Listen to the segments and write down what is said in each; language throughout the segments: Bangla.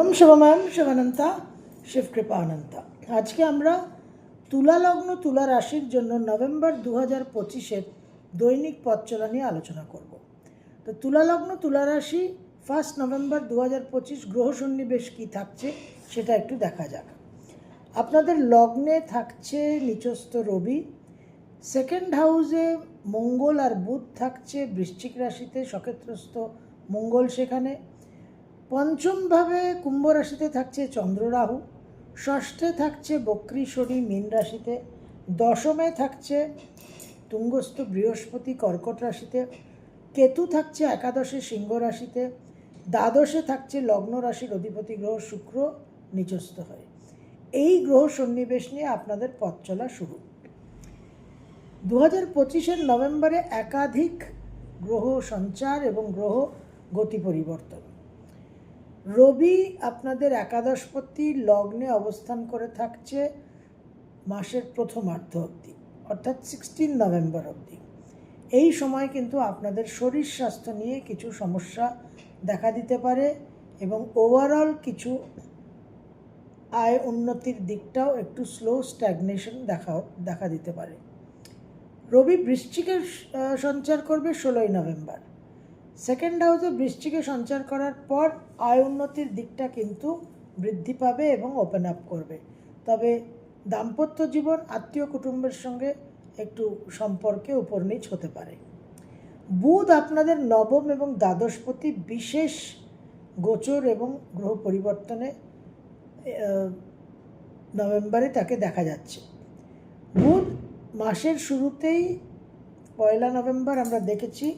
ওম শিবমাম শিবানন্তা, শিবকৃপানন্তা। আজকে আমরা তুলা লগ্ন তুলা রাশির জন্য নভেম্বর দু হাজার পঁচিশের দৈনিক পথ চলা নিয়ে আলোচনা করব। তো তুলা লগ্ন তুলা রাশি ফার্স্ট নভেম্বর দু হাজার পঁচিশ গ্রহ সন্নিবেশ কী থাকছে সেটা একটু দেখা যাক। আপনাদের লগ্নে থাকছে নিচস্থ রবি, সেকেন্ড হাউসে মঙ্গল আর বুধ থাকছে, বৃশ্চিক রাশিতে সক্ষেত্রস্থ মঙ্গল সেখানে পঞ্চমভাবে কুম্ভ রাশিতে থাকছে চন্দ্র রাহু ষষ্ঠে থাকছে বক্রী শনি মীন রাশিতে, দশমে থাকছে তুঙ্গস্থ বৃহস্পতি কর্কট রাশিতে, কেতু থাকছে একাদশে সিংহ রাশিতে, দ্বাদশে থাকছে লগ্ন রাশির অধিপতি গ্রহ শুক্র নিচস্থ হয়। এই গ্রহ সন্নিবেশ নিয়ে আপনাদের পথ চলা শুরু। দু হাজার পঁচিশের নভেম্বরে একাধিক গ্রহ সঞ্চার এবং গ্রহ গতি পরিবর্তন। রবি আপনাদের একাদশপতি লগ্নে অবস্থান করে থাকছে মাসের প্রথমার্ধ অবধি, অর্থাৎ সিক্সটিন নভেম্বর অবধি। এই সময় কিন্তু আপনাদের শরীর স্বাস্থ্য নিয়ে কিছু সমস্যা দেখা দিতে পারে এবং ওভারঅল কিছু আয় উন্নতির দিকটাও একটু স্লো স্ট্যাগনেশন দেখা দেখা দিতে পারে। রবি বৃশ্চিকের সঞ্চার করবে ষোলোই নভেম্বর। সেকেন্ড হাউসে বৃষ্টিকে সঞ্চার করার পর আয় উন্নতির দিকটা কিন্তু বৃদ্ধি পাবে এবং ওপেন আপ করবে। তবে দাম্পত্য জীবন, আত্মীয় কুটুম্বের সঙ্গে একটু সম্পর্কে উপর নিচ হতে পারে। বুধ আপনাদের নবম এবং দ্বাদশপতি বিশেষ গোচর এবং গ্রহ পরিবর্তনে নভেম্বরে তাকে দেখা যাচ্ছে। বুধ মাসের শুরুতেই পয়লা নভেম্বর আমরা দেখেছি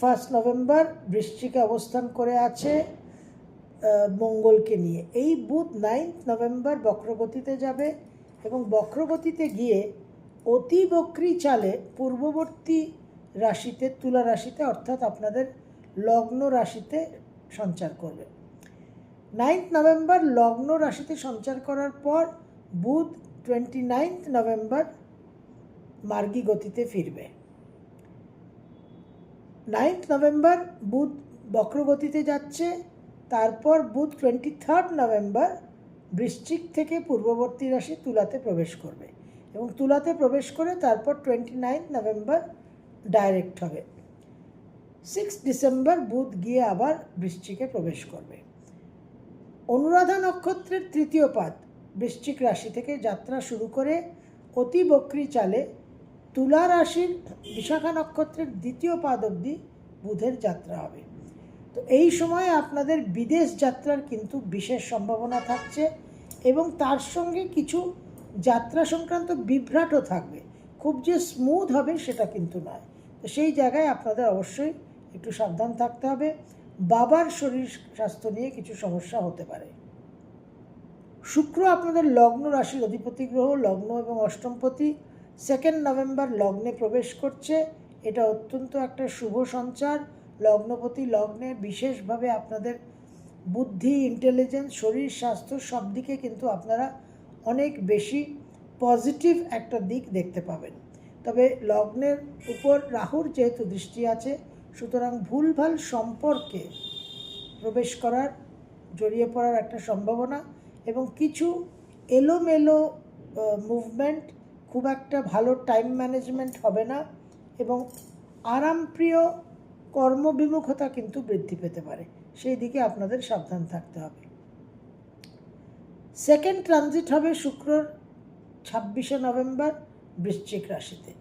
ফার্স্ট নভেম্বর বৃশ্চিকে অবস্থান করে আছে মঙ্গলকে নিয়ে। এই বুধ নাইন্থ নভেম্বর বক্রগতিতে যাবে এবং বক্রগতিতে গিয়ে অতি বক্রি চালে পূর্ববর্তী রাশিতে, তুলা রাশিতে, অর্থাৎ আপনাদের লগ্ন রাশিতে সঞ্চার করবে। নাইন্থ নভেম্বর লগ্ন রাশিতে সঞ্চার করার পর বুধ টোয়েন্টি নাইন্থ নভেম্বর মার্গী গতিতে ফিরবে। নাইন্থ নভেম্বর বুধ বক্রগতিতে যাচ্ছে। তারপর বুধ টোয়েন্টি থার্ড নভেম্বর বৃশ্চিক থেকে পূর্ববর্তী রাশি তুলাতে প্রবেশ করবে এবং তুলাতে প্রবেশ করে তারপর টোয়েন্টি নাইন্থ নভেম্বর ডাইরেক্ট হবে। সিক্স ডিসেম্বর বুধ গিয়ে আবার বৃশ্চিকে প্রবেশ করবে। অনুরাধা নক্ষত্রের তৃতীয় পাদ, বৃশ্চিক রাশি থেকে যাত্রা শুরু করে অতি বক্রি চালে তুলা রাশির বিশাখা নক্ষত্রের দ্বিতীয় পাদ অবধি বুধের যাত্রা হবে। তো এই সময় আপনাদের বিদেশ যাত্রার কিন্তু বিশেষ সম্ভাবনা থাকছে এবং তার সঙ্গে কিছু যাত্রা সংক্রান্ত বিভ্রাটও থাকবে। খুব যে স্মুথ হবে সেটা কিন্তু নয়। তো সেই জায়গায় আপনাদের অবশ্যই একটু সাবধান থাকতে হবে। বাবার শরীর স্বাস্থ্য নিয়ে কিছু সমস্যা হতে পারে। শুক্র আপনাদের লগ্ন রাশির অধিপতি গ্রহ, লগ্ন এবং অষ্টমপতি। সেকেন্ড নভেম্বর লগ্নে প্রবেশ করছে। এটা অত্যন্ত একটা শুভ সঞ্চার। লগ্নপতি লগ্নে বিশেষভাবে আপনাদের বুদ্ধি ইন্টেলিজেন্স শরীর, স্বাস্থ্য সব দিকে কিন্তু আপনারা অনেক বেশি পজিটিভ একটা দিক দেখতে পাবেন। তবে লগ্নের উপর রাহুর যেহেতু দৃষ্টি আছে, সুতরাং ভুলভাল সম্পর্কে প্রবেশ করার, জড়িয়ে পড়ার একটা সম্ভাবনা এবং কিছু এলোমেলো মুভমেন্ট খুব একটা ভালো টাইম ম্যানেজমেন্ট হবে না এবং আরামপ্রিয় কর্মবিমুখতা কিন্তু বৃদ্ধি পেতে পারে। সেই দিকে আপনাদের সাবধান থাকতে হবে। সেকেন্ড ট্রানজিট হবে শুক্রর ছাব্বিশে নভেম্বর বৃশ্চিক রাশিতে।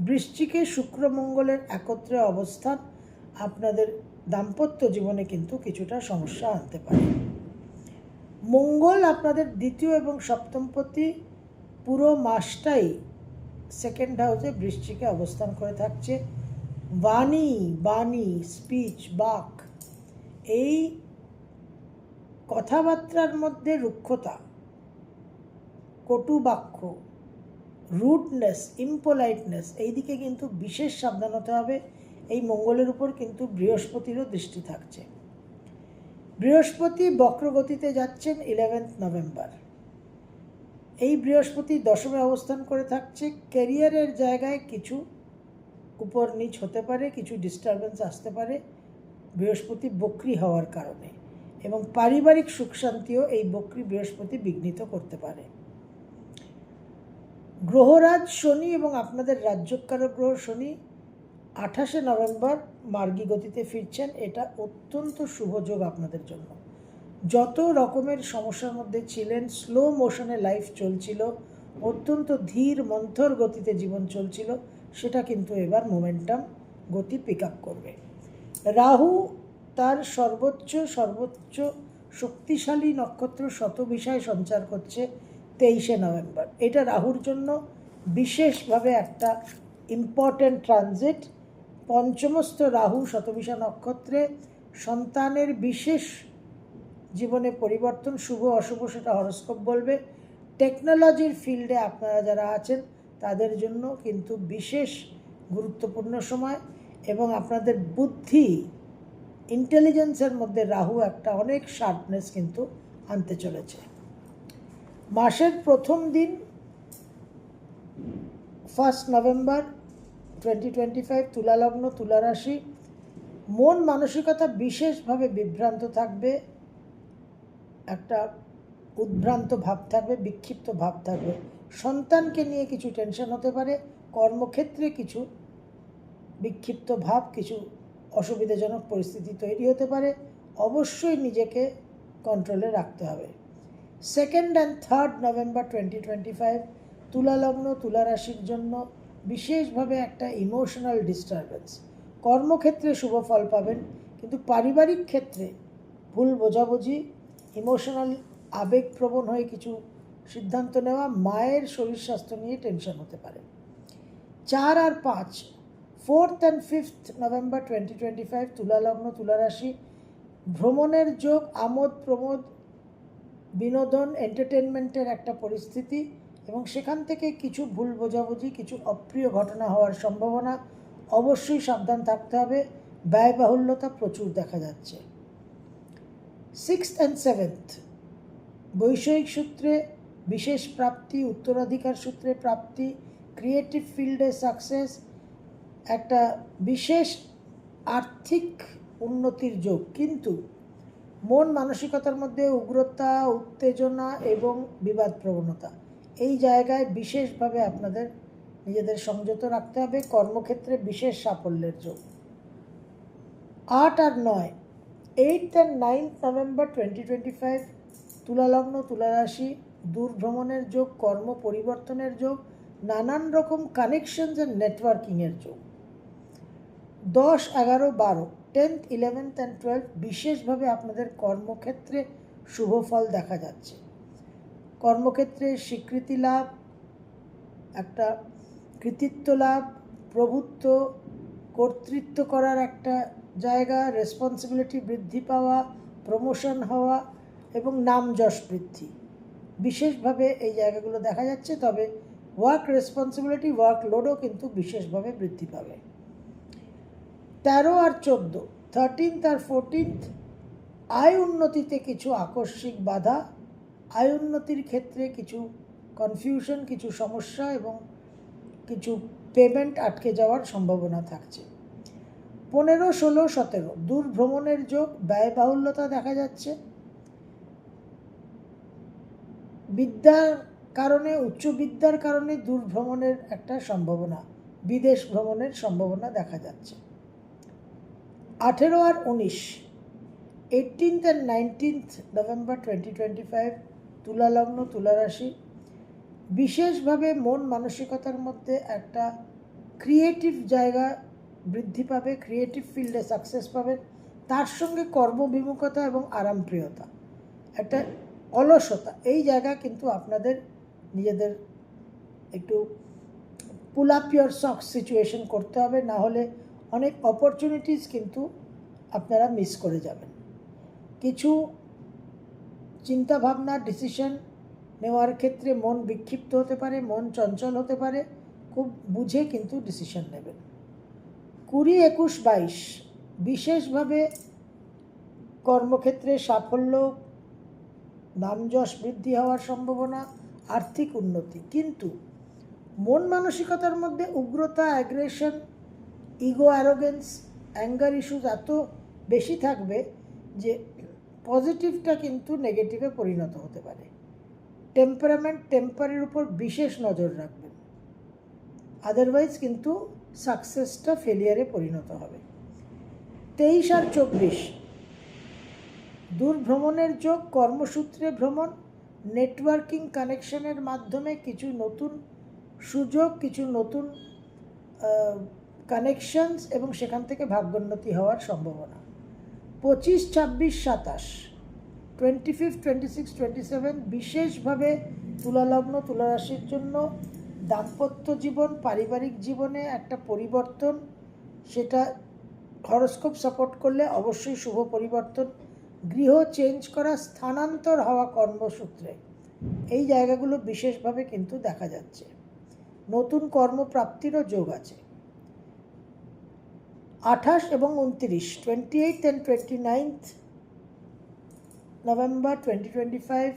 বৃশ্চিকে শুক্র মঙ্গলের একত্রে অবস্থান আপনাদের দাম্পত্য জীবনে কিন্তু কিছুটা সমস্যা আনতে পারে। মঙ্গল আপনাদের দ্বিতীয় এবং সপ্তমপতি পুরো মাসটাই সেকেন্ড হাউসে বৃশ্চিকে অবস্থান করে থাকছে। বাণী বাণী স্পিচ বাক, এই কথাবার্তার মধ্যে রুক্ষতা, কটু বাক্য রুডনেস ইম্পোলাইটনেস এই দিকে কিন্তু বিশেষ সাবধান হতে হবে। এই মঙ্গলের উপর কিন্তু বৃহস্পতিরও দৃষ্টি থাকছে। বৃহস্পতি বক্রগতিতে যাচ্ছেন ইলেভেন্থ নভেম্বর এই বৃহস্পতি দশমে অবস্থান করে থাকছে। ক্যারিয়ারের জায়গায় কিছু উপর নিচ হতে পারে, কিছু ডিস্টারবেন্স আসতে পারে বৃহস্পতি বক্রি হওয়ার কারণে এবং পারিবারিক সুখ শান্তিও এই বক্রী বৃহস্পতি বিঘ্নিত করতে পারে। গ্রহরাজ শনি এবং আপনাদের রাজ্যকারক গ্রহ শনি আঠাশে নভেম্বর মার্গী গতিতে ফিরছেন। এটা অত্যন্ত শুভ যোগ আপনাদের জন্য। যত রকমের সমস্যার মধ্যে ছিলেন স্লো মোশনে লাইফ চলছিল, অত্যন্ত ধীর, মন্থর গতিতে জীবন চলছিল, সেটা কিন্তু এবার মোমেন্টাম গতি পিক আপ করবে। রাহু তার সর্বোচ্চ সর্বোচ্চ শক্তিশালী নক্ষত্র শতবিষয় সঞ্চার করছে তেইশে নভেম্বর। এটা রাহুর জন্য বিশেষভাবে একটা ইম্পর্ট্যান্ট ট্রানজিট পঞ্চমস্থ রাহু শতবিশা নক্ষত্রে সন্তানের বিশেষ জীবনে পরিবর্তন, শুভ, অশুভ সেটা হরস্কোপ বলবে। টেকনোলজির ফিল্ডে আপনারা যারা আছেন, তাদের জন্য কিন্তু বিশেষ গুরুত্বপূর্ণ সময় এবং আপনাদের বুদ্ধি ইন্টেলিজেন্সের মধ্যে রাহু একটা অনেক শার্পনেস কিন্তু আনতে চলেছে। মাসের প্রথম দিন first November twenty twenty five তুলালগ্ন, তুলারাশি। মন মানসিকতা বিশেষভাবে বিভ্রান্ত থাকবে। একটা উদ্ভ্রান্ত ভাব থাকবে, বিক্ষিপ্ত ভাব থাকবে। সন্তানকে নিয়ে কিছু টেনশন হতে পারে, কর্মক্ষেত্রে কিছু বিক্ষিপ্ত ভাব, কিছু অসুবিধাজনক পরিস্থিতি তৈরি হতে পারে, অবশ্যই নিজেকে কন্ট্রোলে রাখতে হবে। Second and third November twenty twenty five তুলালগ্ন তুলা রাশির জন্য বিশেষভাবে একটা ইমোশনাল ডিস্টারবেন্স কর্মক্ষেত্রে শুভ ফল পাবেন, কিন্তু পারিবারিক ক্ষেত্রে ভুল বোঝাবুঝি ইমোশনাল আবেগপ্রবণ হয়ে কিছু সিদ্ধান্ত নেওয়া মায়ের শরীর স্বাস্থ্য নিয়ে টেনশন হতে পারে। চার আর পাঁচ, fourth and fifth November twenty twenty five তুলালগ্ন, তুলারাশি, ভ্রমণের যোগ, আমোদ, প্রমোদ, বিনোদন এন্টারটেনমেন্টের একটা পরিস্থিতি এবং সেখান থেকে কিছু ভুল বোঝাবুঝি, কিছু অপ্রিয় ঘটনা হওয়ার সম্ভাবনা অবশ্যই সাবধান থাকতে হবে। ব্যয়বাহুল্যতা প্রচুর দেখা যাচ্ছে। সিক্সথ অ্যান্ড সেভেন্থ বৈষয়িক সূত্রে বিশেষ প্রাপ্তি উত্তরাধিকার সূত্রে প্রাপ্তি ক্রিয়েটিভ ফিল্ডে সাকসেস একটা বিশেষ আর্থিক উন্নতির যোগ। কিন্তু মন মানসিকতার মধ্যে উগ্রতা, উত্তেজনা এবং বিবাদ প্রবণতা, এই জায়গায় বিশেষভাবে আপনাদের নিজেদের সংযত রাখতে হবে। কর্মক্ষেত্রে বিশেষ সাফল্যের যোগ। আট আর নয় eight and ninth November twenty twenty five তুলালগ্ন, তুলারাশি দূর ভ্রমণের যোগ, কর্ম পরিবর্তনের যোগ, নানান রকম কানেকশনস অ্যান্ড নেটওয়ার্কিংয়ের যোগ। দশ, এগারো, বারো টেন্থ ইলেভেন্থ অ্যান্ড টুয়েলভ বিশেষভাবে আপনাদের কর্মক্ষেত্রে শুভ ফল দেখা যাচ্ছে। কর্মক্ষেত্রে স্বীকৃতি লাভ, একটা কৃতিত্ব লাভ, প্রভুত্ব, কর্তৃত্ব করার একটা জায়গা রেসপন্সিবিলিটি বৃদ্ধি পাওয়া প্রমোশন হওয়া এবং নাম যশ বৃদ্ধি। বিশেষভাবে এই জায়গাগুলো দেখা যাচ্ছে, তবে ওয়ার্ক রেসপন্সিবিলিটি ওয়ার্ক লোডও কিন্তু বিশেষভাবে বৃদ্ধি পাবে। তেরো আর চোদ্দ থার্টিনথ আর ফোরটিনথ আয় উন্নতিতে কিছু আকস্মিক বাধা, আয় উন্নতির ক্ষেত্রে কিছু কনফিউশন কিছু সমস্যা এবং কিছু পেমেন্ট আটকে যাওয়ার সম্ভাবনা থাকছে। পনেরো, ষোলো, সতেরো। দূর ভ্রমণের যোগ ব্যয়বাহুল্যতা দেখা যাচ্ছে। বিদ্যার কারণে, উচ্চ বিদ্যার কারণে দূর ভ্রমণের একটা সম্ভাবনা, বিদেশ ভ্রমণের সম্ভাবনা দেখা যাচ্ছে। আঠেরো আর উনিশ। Eighteenth and nineteenth November twenty twenty five তুলালগ্ন তুলারাশি। বিশেষভাবে মন মানসিকতার মধ্যে একটা ক্রিয়েটিভ জায়গা বৃদ্ধি পাবে ক্রিয়েটিভ ফিল্ডে সাকসেস পাবেন তার সঙ্গে কর্মবিমুখতা এবং আরামপ্রিয়তা। একটা অলসতা, এই জায়গা কিন্তু আপনাদের নিজেদের একটু pull up your socks situation করতে হবে, না হলে অনেক অপরচুনিটিস কিন্তু আপনারা মিস করে যাবেন। কিছু চিন্তাভাবনা ডিসিশন নেওয়ার ক্ষেত্রে মন বিক্ষিপ্ত হতে পারে, মন চঞ্চল হতে পারে, খুব বুঝে কিন্তু ডিসিশন নেবেন। কুড়ি একুশ বাইশ বিশেষভাবে কর্মক্ষেত্রে সাফল্য, নামযশ বৃদ্ধি হওয়ার সম্ভাবনা, আর্থিক উন্নতি। কিন্তু মন মানসিকতার মধ্যে উগ্রতা aggression ego arrogance anger issues এত বেশি থাকবে যে পজিটিভটা কিন্তু নেগেটিভে পরিণত হতে পারে। টেম্পারামেন্ট টেম্পারের উপর বিশেষ নজর রাখবেন। আদারওয়াইজ কিন্তু সাকসেসটা ফেলিয়ারে পরিণত হবে। তেইশ আর চব্বিশ দূর ভ্রমণের যোগ, কর্মসূত্রে ভ্রমণ নেটওয়ার্কিং কানেকশনের মাধ্যমে কিছু নতুন সুযোগ, কিছু নতুন কানেকশনস এবং সেখান থেকে ভাগ্যোন্নতি হওয়ার সম্ভাবনা। পঁচিশ, ছাব্বিশ, সাতাশ twenty fifth twenty six twenty seven বিশেষভাবে তুলালগ্ন, তুলারাশির জন্য দাম্পত্য জীবন, পারিবারিক জীবনে একটা পরিবর্তন, সেটা হরস্কোপ সাপোর্ট করলে অবশ্যই শুভ পরিবর্তন। গৃহ চেঞ্জ করা, স্থানান্তর হওয়া কর্মসূত্রে। এই জায়গাগুলো বিশেষভাবে কিন্তু দেখা যাচ্ছে। নতুন কর্মপ্রাপ্তিরও যোগ আছে। আঠাশ এবং উনত্রিশ twenty eight and twenty ninth November twenty twenty five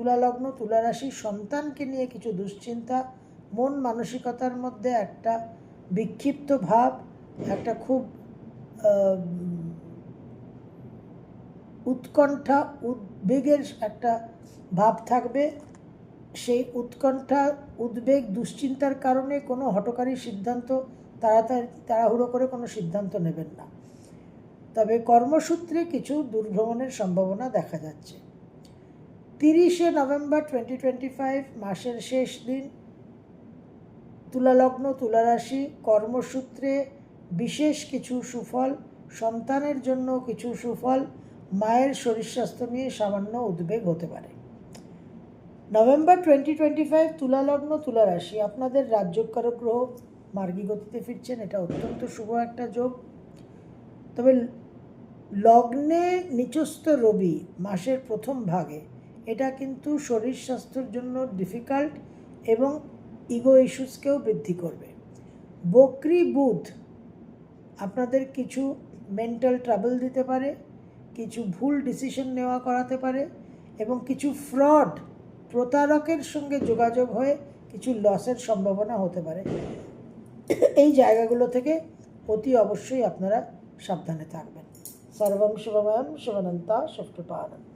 তুলালগ্ন তুলারাশি সন্তানকে নিয়ে কিছু দুশ্চিন্তা, মন মানসিকতার মধ্যে একটা বিক্ষিপ্ত ভাব, একটা খুব উৎকণ্ঠা, উদ্বেগের একটা ভাব থাকবে। সেই উৎকণ্ঠা, উদ্বেগ, দুশ্চিন্তার কারণে কোনো হটকারী সিদ্ধান্ত তাড়াতাড়ি, তাড়াহুড়ো করে কোনো সিদ্ধান্ত নেবেন না। তবে কর্মসূত্রে কিছু দুর্ভ্রমণের সম্ভাবনা দেখা যাচ্ছে। তিরিশে নভেম্বর টোয়েন্টি টোয়েন্টি ফাইভ মাসের শেষ দিন, তুলালগ্ন, তুলারাশি, কর্মসূত্রে বিশেষ কিছু সুফল, সন্তানের জন্য কিছু সুফল, মায়ের শরীর স্বাস্থ্য নিয়ে সামান্য উদ্বেগ হতে পারে। নভেম্বর টোয়েন্টি টোয়েন্টি ফাইভ তুলালগ্ন, তুলারাশি, আপনাদের রাজ্যকারক গ্রহ মার্গী গতিতে ফিরছেন, এটা অত্যন্ত শুভ একটা যোগ। তবে লগ্নে নিচস্থ রবি মাসের প্রথম ভাগে এটা কিন্তু শরীর স্বাস্থ্যের জন্য ডিফিকাল্ট এবং ইগো ইস্যুসকেও বৃদ্ধি করবে। বকরি বুধ আপনাদের কিছু মেন্টাল ট্রাবল দিতে পারে, কিছু ভুল ডিসিশন নেওয়া করাতে পারে এবং কিছু ফ্রড প্রতারকের সঙ্গে যোগাযোগ হয়ে কিছু লসের সম্ভাবনা হতে পারে। এই জায়গাগুলো থেকে অতি অবশ্যই আপনারা সাবধানে থাকবেন। সর্বং শুভময়ম, শুভনন্তা শুভকৃপানন্দ